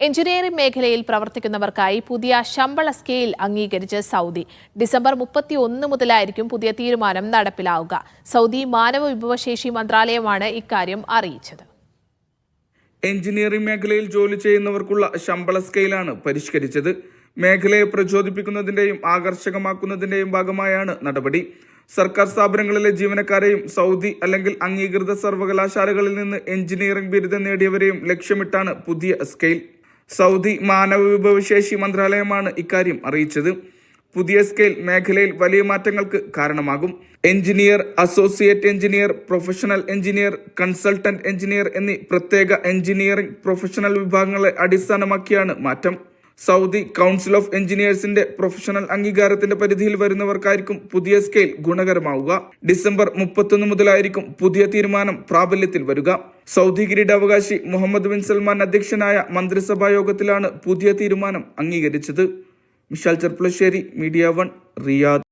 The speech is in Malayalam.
എഞ്ചിനീയറിംഗ് മേഖലയിൽ പ്രവർത്തിക്കുന്നവർക്കായി പുതിയ ശമ്പള സ്കെയിൽ അംഗീകരിച്ച് സൗദി. ഡിസംബർ മുപ്പത്തി ഒന്ന് മുതലായിരിക്കും പുതിയ തീരുമാനം നടപ്പിലാവുക. സൗദി മാനവ വിഭവശേഷി മന്ത്രാലയമാണ് ഇക്കാര്യം അറിയിച്ചത്. എഞ്ചിനീയറിംഗ് മേഖലയിൽ ജോലി ചെയ്യുന്നവർക്കുള്ള ശമ്പള സ്കെയിലാണ് പരിഷ്കരിച്ചത്. മേഖലയെ പ്രചോദിപ്പിക്കുന്നതിന്റെയും ആകർഷകമാക്കുന്നതിന്റെയും ഭാഗമായാണ് നടപടി. സർക്കാർ സ്ഥാപനങ്ങളിലെ ജീവനക്കാരെയും സൗദി അല്ലെങ്കിൽ അംഗീകൃത സർവകലാശാലകളിൽ നിന്ന് എഞ്ചിനീയറിംഗ് ബിരുദം നേടിയവരെയും ലക്ഷ്യമിട്ടാണ് പുതിയ സ്കെയിൽ. സൗദി മാനവ വിഭവശേഷി മന്ത്രാലയമാണ് ഇക്കാര്യം അറിയിച്ചത്. പുതിയ സ്കെയിൽ മേഖലയിൽ വലിയ മാറ്റങ്ങൾക്ക് കാരണമാകും. Engineer associate engineer professional engineer consultant engineer എന്നീ പ്രത്യേക എഞ്ചിനീയറിംഗ് പ്രൊഫഷണൽ വിഭാഗങ്ങളെ അടിസ്ഥാനമാക്കിയാണ് മാറ്റം. സൗദി കൗൺസിൽ ഓഫ് എഞ്ചിനീയേഴ്സിന്റെ പ്രൊഫഷണൽ അംഗീകാരത്തിന്റെ പരിധിയിൽ വരുന്നവർക്കായിരിക്കും പുതിയ സ്കെയിൽ ഗുണകരമാവുക. ഡിസംബർ മുപ്പത്തൊന്ന് മുതലായിരിക്കും പുതിയ തീരുമാനം പ്രാബല്യത്തിൽ വരിക. സൗദി കിരീടാവകാശി മുഹമ്മദ് ബിൻ സൽമാൻ അധ്യക്ഷനായ മന്ത്രിസഭാ യോഗത്തിലാണ് പുതിയ തീരുമാനം അംഗീകരിച്ചത്. Mishal Cherpulassery media one Riyadh.